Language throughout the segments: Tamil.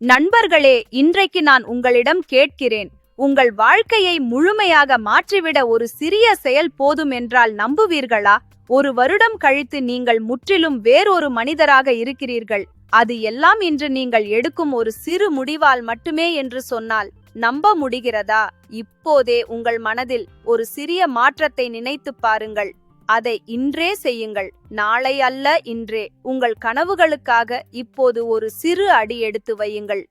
நண்பர்களே இன்றைக்கு நான் உங்களிடம் கேட்கிறேன் உங்கள் வாழ்க்கையை முழுமையாக மாற்றிவிட ஒரு சிறிய செயல் போதும் என்றால் நம்புவீர்களா? ஒரு வருடம் கழித்து நீங்கள் முற்றிலும் வேறொரு மனிதராக இருக்கிறீர்கள் அது எல்லாம் இன்று நீங்கள் எடுக்கும் ஒரு சிறு முடிவால் மட்டுமே என்று சொன்னால் நம்ப முடிகிறதா? இப்போதே உங்கள் மனதில் ஒரு சிறிய மாற்றத்தை நினைத்துப் பாருங்கள். அதை இன்றே செய்யுங்கள். நாளை அல்ல இன்றே. உங்கள் கனவுகளுக்காக இப்போது ஒரு சிறு அடி எடுத்து வையுங்கள்.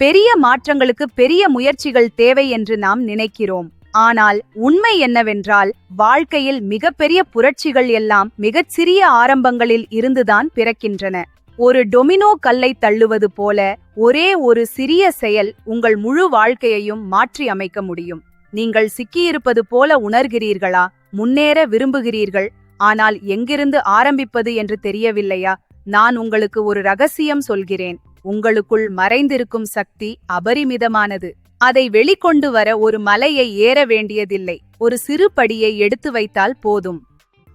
பெரிய மாற்றங்களுக்கு பெரிய முயற்சிகள் தேவை என்று நாம் நினைக்கிறோம். ஆனால் உண்மை என்னவென்றால் வாழ்க்கையில் மிகப்பெரிய புரட்சிகள் எல்லாம் மிகச்சிறிய ஆரம்பங்களில் இருந்துதான் பிறக்கின்றன. ஒரு டொமினோ கல்லை தள்ளுவது போல ஒரே ஒரு சிறிய செயல் உங்கள் முழு வாழ்க்கையையும் மாற்றி அமைக்க முடியும். நீங்கள் சிக்கியிருப்பது போல உணர்கிறீர்களா? முன்னேற விரும்புகிறீர்கள். ஆனால் எங்கிருந்து ஆரம்பிப்பது என்று தெரியவில்லையா? நான் உங்களுக்கு ஒரு ரகசியம் சொல்கிறேன். உங்களுக்குள் மறைந்திருக்கும் சக்தி அபரிமிதமானது. அதை வெளிக்கொண்டு வர ஒரு மலையை ஏற வேண்டியதில்லை. ஒரு சிறு படியை எடுத்து வைத்தால் போதும்.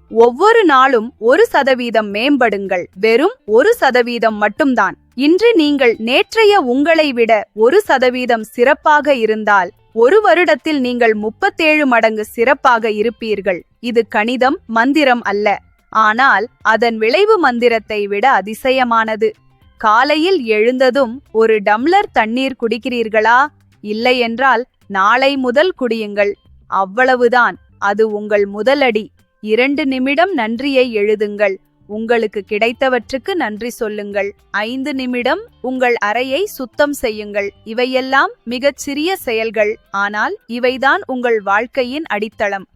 ஒவ்வொரு நாளும் ஒரு சதவீதம் மேம்படுங்கள். வெறும் ஒரு சதவீதம் மட்டும்தான். இன்று நீங்கள் நேற்றைய உங்களை விட ஒரு சதவீதம் சிறப்பாக இருந்தால் ஒரு வருடத்தில் நீங்கள் முப்பத்தேழு மடங்கு சிறப்பாக இருப்பீர்கள். இது கணிதம் மந்திரம் அல்ல. ஆனால் அதன் விளைவு மந்திரத்தை விட அதிசயமானது. காலையில் எழுந்ததும் ஒரு டம்ளர் தண்ணீர் குடிக்கிறீர்களா? இல்லையென்றால் நாளை முதல் குடியுங்கள். அவ்வளவுதான். அது உங்கள் முதலடி. இரண்டு நிமிடம் நன்றியை எழுதுங்கள். உங்களுக்கு கிடைத்தவற்றுக்கு நன்றி சொல்லுங்கள். ஐந்து நிமிடம் உங்கள் அறையை சுத்தம் செய்யுங்கள். இவையெல்லாம் மிகச் சிறிய செயல்கள். ஆனால் இவைதான் உங்கள் வாழ்க்கையின் அடித்தளம்.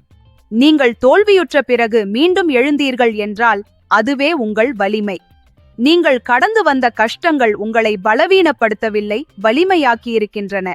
நீங்கள் தோல்வியுற்ற பிறகு மீண்டும் எழுந்தீர்கள் என்றால் அதுவே உங்கள் வலிமை. நீங்கள் கடந்து வந்த கஷ்டங்கள் உங்களை பலவீனப்படுத்தவில்லை வலிமையாக்கியிருக்கின்றன.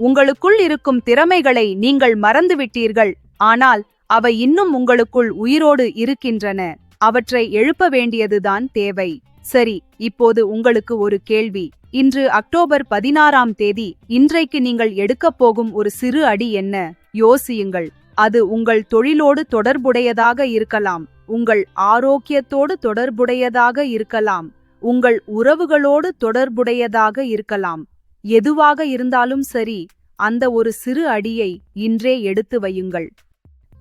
உங்களுக்குள் இருக்கும் திறமைகளை நீங்கள் மறந்துவிட்டீர்கள். ஆனால் அவை இன்னும் உங்களுக்குள் உயிரோடு இருக்கின்றன. அவற்றை எழுப்ப வேண்டியதுதான் தேவை. சரி இப்போது உங்களுக்கு ஒரு கேள்வி. இன்று அக்டோபர் பதினாறாம் தேதி இன்றைக்கு நீங்கள் எடுக்கப் போகும் ஒரு சிறு அடி என்ன? யோசியுங்கள். அது உங்கள் தொழிலோடு தொடர்புடையதாக இருக்கலாம். உங்கள் ஆரோக்கியத்தோடு தொடர்புடையதாக இருக்கலாம். உங்கள் உறவுகளோடு தொடர்புடையதாக இருக்கலாம். எதுவாக இருந்தாலும் சரி அந்த ஒரு சிறு அடியை இன்றே எடுத்து வையுங்கள்.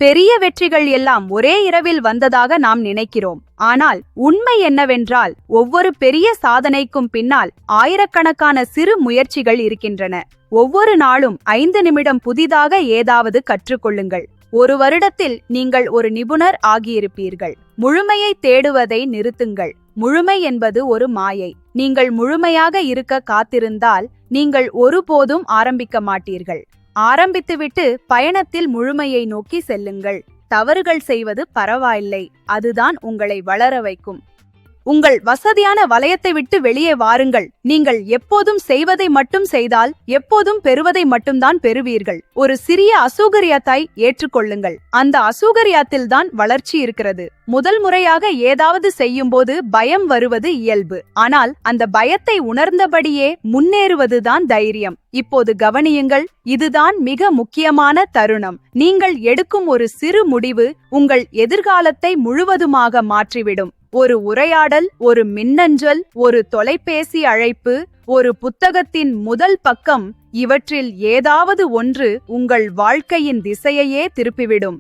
பெரிய வெற்றிகள் எல்லாம் ஒரே இரவில் வந்ததாக நாம் நினைக்கிறோம். ஆனால் உண்மை என்னவென்றால் ஒவ்வொரு பெரிய சாதனைக்கும் பின்னால் ஆயிரக்கணக்கான சிறு முயற்சிகள் இருக்கின்றன. ஒவ்வொரு நாளும் ஐந்து நிமிடம் புதிதாக ஏதாவது கற்றுக்கொள்ளுங்கள். ஒரு வருடத்தில் நீங்கள் ஒரு நிபுணர் ஆகியிருப்பீர்கள். முழுமையை தேடுவதை நிறுத்துங்கள். முழுமை என்பது ஒரு மாயை. நீங்கள் முழுமையாக இருக்க காத்திருந்தால் நீங்கள் ஒருபோதும் ஆரம்பிக்க மாட்டீர்கள். ஆரம்பித்துவிட்டு பயணத்தில் முழுமையை நோக்கி செல்லுங்கள். தவறுகள் செய்வது பரவாயில்லை. அதுதான் உங்களை வளர வைக்கும். உங்கள் வசதியான வலயத்தை விட்டு வெளியே வாருங்கள். நீங்கள் எப்போதும் செய்வதை மட்டும் செய்தால் எப்போதும் பெறுவதை மட்டும்தான் பெறுவீர்கள். ஒரு சிறிய அசூகரியத்தை ஏற்றுக்கொள்ளுங்கள். அந்த அசௌகரியத்தில்தான் வளர்ச்சி இருக்கிறது. முதல் முறையாக ஏதாவது செய்யும்போது பயம் வருவது இயல்பு. ஆனால் அந்த பயத்தை உணர்ந்தபடியே முன்னேறுவதுதான் தைரியம். இப்போது கவனியுங்கள் இதுதான் மிக முக்கியமான தருணம். நீங்கள் எடுக்கும் ஒரு சிறு முடிவு உங்கள் எதிர்காலத்தை முழுவதுமாக மாற்றிவிடும். ஒரு உரையாடல் ஒரு மின்னஞ்சல் ஒரு தொலைபேசி அழைப்பு ஒரு புத்தகத்தின் முதல் பக்கம் இவற்றில் ஏதாவது ஒன்று உங்கள் வாழ்க்கையின் திசையையே திருப்பிவிடும்.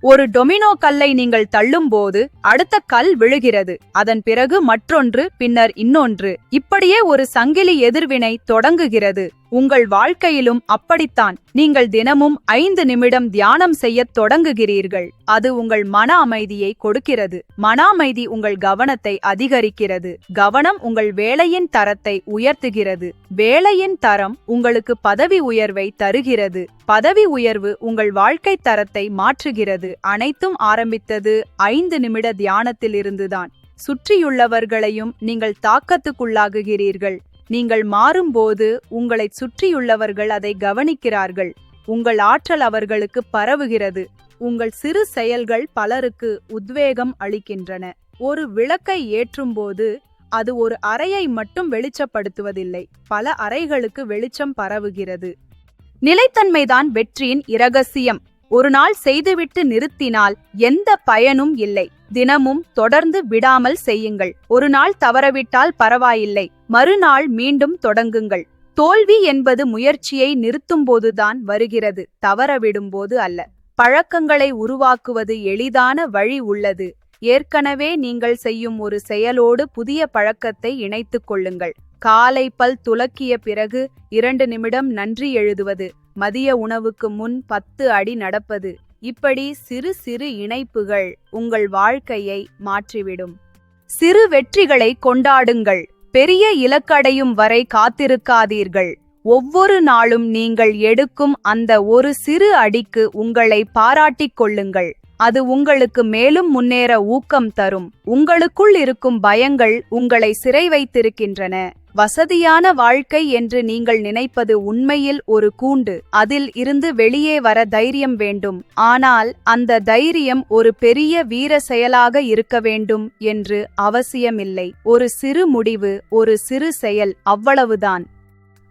ஒரு டொமினோ கல்லை நீங்கள் தள்ளும்போது அடுத்த கல் விழுகிறது. அதன் பிறகு மற்றொன்று பின்னர் இன்னொன்று. இப்படியே ஒரு சங்கிலி எதிர்வினை தொடங்குகிறது. உங்கள் வாழ்க்கையிலும் அப்படித்தான். நீங்கள் தினமும் ஐந்து நிமிடம் தியானம் செய்யத் தொடங்குகிறீர்கள். அது உங்கள் மன அமைதியை கொடுக்கிறது. மன அமைதி உங்கள் கவனத்தை அதிகரிக்கிறது. கவனம் உங்கள் வேலையின் தரத்தை உயர்த்துகிறது. வேலையின் தரம் உங்களுக்கு பதவி உயர்வை தருகிறது. பதவி உயர்வு உங்கள் வாழ்க்கை தரத்தை மாற்றுகிறது. அனைத்தும் ஆரம்பித்தது ஐந்து நிமிட தியானத்திலிருந்துதான். சுற்றியுள்ளவர்களையும் நீங்கள் தாக்கத்துக்குள்ளாகுகிறீர்கள் நீங்கள் மாறும்போது உங்களை சுற்றியுள்ளவர்கள் அதை கவனிக்கிறார்கள். உங்கள் ஆற்றல் அவர்களுக்கு பரவுகிறது. உங்கள் சிறு செயல்கள் பலருக்கு உத்வேகம் அளிக்கின்றன. ஒரு விளக்கை ஏற்றும்போது அது ஒரு அறையை மட்டும் வெளிச்சப்படுத்துவதில்லை பல அறைகளுக்கு வெளிச்சம் பரவுகிறது. நிலைத்தன்மைதான் வெற்றியின் இரகசியம். ஒரு நாள் செய்துவிட்டு நிறுத்தினால் எந்த பயனும் இல்லை. தினமும் தொடர்ந்து விடாமல் செய்யுங்கள். ஒரு நாள் தவறவிட்டால் பரவாயில்லை. மறுநாள் மீண்டும் தொடங்குங்கள். தோல்வி என்பது முயற்சியை நிறுத்தும்போதுதான் வருகிறது. தவறவிடும்போது அல்ல. பழக்கங்களை உருவாக்குவது எளிதான வழி உள்ளது. ஏற்கனவே நீங்கள் செய்யும் ஒரு செயலோடு புதிய பழக்கத்தை இணைத்துக் கொள்ளுங்கள். காலை பல் துலக்கிய பிறகு இரண்டு நிமிடம் நன்றி எழுதுவது. மதிய உணவுக்கு முன் பத்து அடி நடப்பது. இப்படி சிறு சிறு இணைப்புகள் உங்கள் வாழ்க்கையை மாற்றிவிடும். சிறு வெற்றிகளை கொண்டாடுங்கள். பெரிய இலக்கடையும் வரை காத்திருக்காதீர்கள். ஒவ்வொரு நாளும் நீங்கள் எடுக்கும் அந்த ஒரு சிறு அடிக்கு உங்களை பாராட்டிக் கொள்ளுங்கள். அது உங்களுக்கு மேலும் முன்னேற ஊக்கம் தரும். உங்களுக்குள் இருக்கும் பயங்கள் உங்களை சிறை வைத்திருக்கின்றன. வசதியான வாழ்க்கை என்று நீங்கள் நினைப்பது உண்மையில் ஒரு கூண்டு. அதில் இருந்து வெளியே வர தைரியம் வேண்டும். ஆனால் அந்த தைரியம் ஒரு பெரிய வீர செயலாக இருக்க வேண்டும் என்று அவசியமில்லை. ஒரு சிறு முடிவு ஒரு சிறு செயல் அவ்வளவுதான்.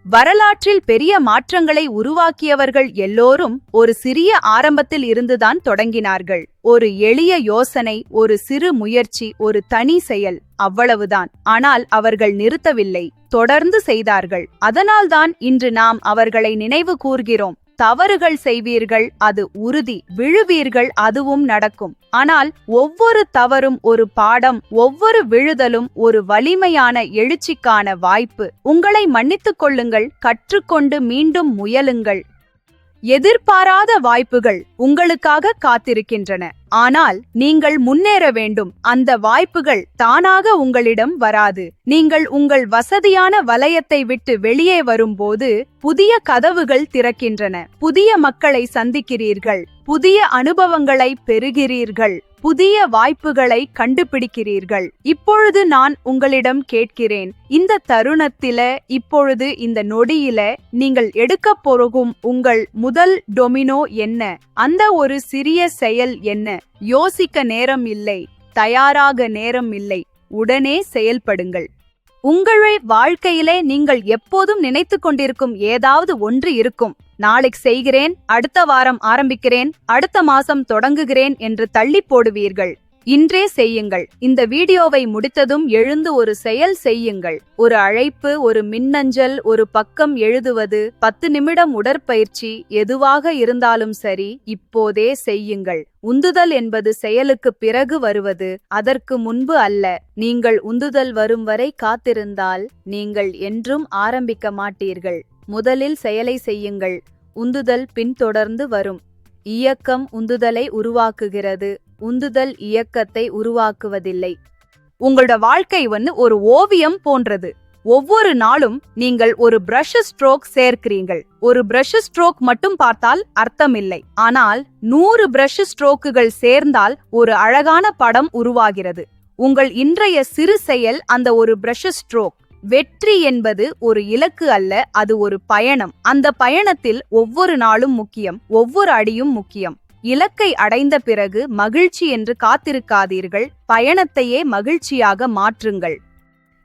வரலாற்றில் பெரிய மாற்றங்களை உருவாக்கியவர்கள் எல்லோரும் ஒரு சிறிய ஆரம்பத்தில் இருந்துதான் தொடங்கினார்கள். ஒரு எளிய யோசனை ஒரு சிறு முயற்சி ஒரு தனி செயல் அவ்வளவுதான். ஆனால் அவர்கள் நிறுத்தவில்லை தொடர்ந்து செய்தார்கள். அதனால்தான் இன்று நாம் அவர்களை நினைவு கூர்கிறோம். தவறுகள் செய்வீர்கள் அது உறுதி. விழுவீர்கள் அதுவும் நடக்கும். ஆனால் ஒவ்வொரு தவறும் ஒரு பாடம் ஒவ்வொரு விழுதலும் ஒரு வலிமையான எழுச்சிக்கான வாய்ப்பு. உங்களை மன்னித்துக் கொள்ளுங்கள் கற்றுக்கொண்டு மீண்டும் முயலுங்கள். எதிர்பாராத வாய்ப்புகள் உங்களுக்காக காத்திருக்கின்றன. ஆனால் நீங்கள் முன்னேற வேண்டும். அந்த வாய்ப்புகள் தானாக உங்களிடம் வராது. நீங்கள் உங்கள் வசதியான வலயத்தை விட்டு வெளியே வரும்போது புதிய கதவுகள் திறக்கின்றன. புதிய மக்களை சந்திக்கிறீர்கள். புதிய அனுபவங்களை பெறுகிறீர்கள். புதிய வாய்ப்புகளை கண்டுபிடிக்கிறீர்கள். இப்பொழுது நான் உங்களிடம் கேட்கிறேன். இந்த தருணத்தில இப்பொழுது இந்த நொடியில நீங்கள் எடுக்க போகும் உங்கள் முதல் டொமினோ என்ன? அந்த ஒரு சிறிய செயல் என்ன? யோசிக்க நேரம் இல்லை. தயாராக நேரம் இல்லை. உடனே செயல்படுங்கள். உங்களை வாழ்க்கையிலே நீங்கள் எப்போதும் நினைத்து கொண்டிருக்கும் ஏதாவது ஒன்று இருக்கும். நாளைக்கு செய்கிறேன் அடுத்த வாரம் ஆரம்பிக்கிறேன் அடுத்த மாசம் தொடங்குகிறேன் என்று தள்ளி போடுவீர்கள். இன்றே செய்யுங்கள். இந்த வீடியோவை முடித்ததும் எழுந்து ஒரு செயல் செய்யுங்கள். ஒரு அழைப்பு ஒரு மின்னஞ்சல் ஒரு பக்கம் எழுதுவது பத்து நிமிடம் உடற்பயிற்சி எதுவாக இருந்தாலும் சரி இப்போதே செய்யுங்கள். உந்துதல் என்பது செயலுக்கு பிறகு வருவது அதற்கு முன்பு அல்ல. நீங்கள் உந்துதல் வரும் வரை காத்திருந்தால் நீங்கள் என்றும் ஆரம்பிக்க மாட்டீர்கள். முதலில் செயலை செய்யுங்கள். உந்துதல் பின்தொடர்ந்து வரும். இயக்கம் உந்துதலை உருவாக்குகிறது. உந்துதல் இயக்கத்தை உருவாக்குவதில்லை. உங்களோட வாழ்க்கை வந்து ஒரு ஓவியம் போன்றது. ஒவ்வொரு நாளும் நீங்கள் ஒரு பிரஷ் ஸ்ட்ரோக் சேர்க்கிறீங்கள் ஒரு பிரஷ் ஸ்ட்ரோக் மட்டும் பார்த்தால் அர்த்தமில்லை. ஆனால் நூறு பிரஷ் ஸ்ட்ரோக்குகள் சேர்ந்தால் ஒரு அழகான படம் உருவாகிறது. உங்கள் இன்றைய சிறு செயல் அந்த ஒரு பிரஷ் ஸ்ட்ரோக் வெற்றி என்பது ஒரு இலக்கு அல்ல அது ஒரு பயணம். அந்த பயணத்தில் ஒவ்வொரு நாளும் முக்கியம் ஒவ்வொரு அடியும் முக்கியம். இலக்கை அடைந்த பிறகு மகிழ்ச்சி என்று காத்திருக்காதீர்கள். பயணத்தையே மகிழ்ச்சியாக மாற்றுங்கள்.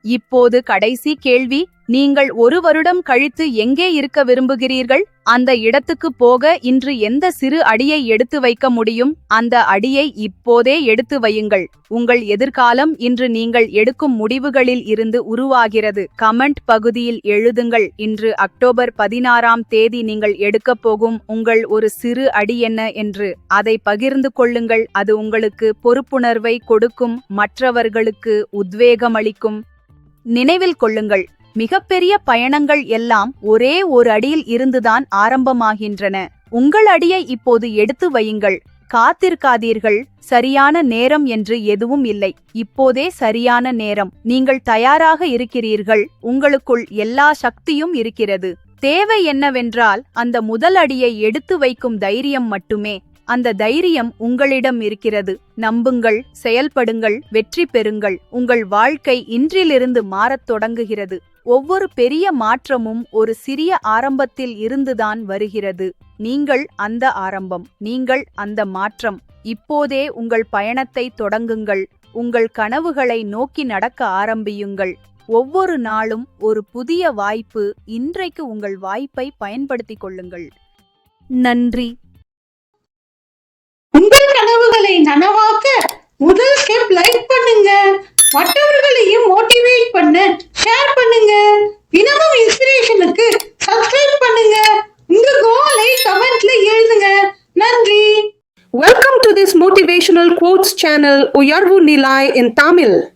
இப்போது கடைசி கேள்வி. நீங்கள் ஒரு வருடம் கழித்து எங்கே இருக்க விரும்புகிறீர்கள்? அந்த இடத்துக்கு போக இன்று எந்த சிறு அடியை எடுத்து வைக்க முடியும்? அந்த அடியை இப்போதே எடுத்து வையுங்கள். உங்கள் எதிர்காலம் இன்று நீங்கள் எடுக்கும் முடிவுகளில் இருந்து உருவாகிறது. கமெண்ட் பகுதியில் எழுதுங்கள். இன்று அக்டோபர் பதினாறாம் தேதி நீங்கள் எடுக்கப் போகும் உங்கள் ஒரு சிறு அடி என்ன என்று. அதை பகிர்ந்து கொள்ளுங்கள். அது உங்களுக்கு பொறுப்புணர்வை கொடுக்கும். மற்றவர்களுக்கு உத்வேகமளிக்கும். நினைவில் கொள்ளுங்கள். மிகப்பெரிய பயணங்கள் எல்லாம் ஒரே ஒரு அடியில் இருந்துதான் ஆரம்பமாகின்றன. உங்கள் அடியை இப்போது எடுத்து வையுங்கள். காத்திருக்காதீர்கள். சரியான நேரம் என்று எதுவும் இல்லை. இப்போதே சரியான நேரம். நீங்கள் தயாராக இருக்கிறீர்கள். உங்களுக்குள் எல்லா சக்தியும் இருக்கிறது. தேவை என்னவென்றால் அந்த முதல் அடியை எடுத்து வைக்கும் தைரியம் மட்டுமே. அந்த தைரியம் உங்களிடம் இருக்கிறது. நம்புங்கள் செயல்படுங்கள் வெற்றி பெறுங்கள். உங்கள் வாழ்க்கை இன்றிலிருந்து மாறத் தொடங்குகிறது. ஒவ்வொரு பெரிய மாற்றமும் ஒரு சிறிய ஆரம்பத்தில் இருந்துதான் வருகிறது. நீங்கள் அந்த ஆரம்பம் நீங்கள் அந்த மாற்றம். இப்போதே உங்கள் பயணத்தை தொடங்குங்கள். உங்கள் கனவுகளை நோக்கி நடக்க ஆரம்பியுங்கள். ஒவ்வொரு நாளும் ஒரு புதிய வாய்ப்பு இன்றைக்கு உங்கள் வாய்ப்பை பயன்படுத்திக் கொள்ளுங்கள். நன்றி. உங்கள் கனவுகளை நனவாக்க முதல் ஸ்டெப் லைக் பண்ணுங்க. மற்றவர்களையும் மோட்டிவேட் பண்ண. Channel Uyarvu Nilai in Tamil.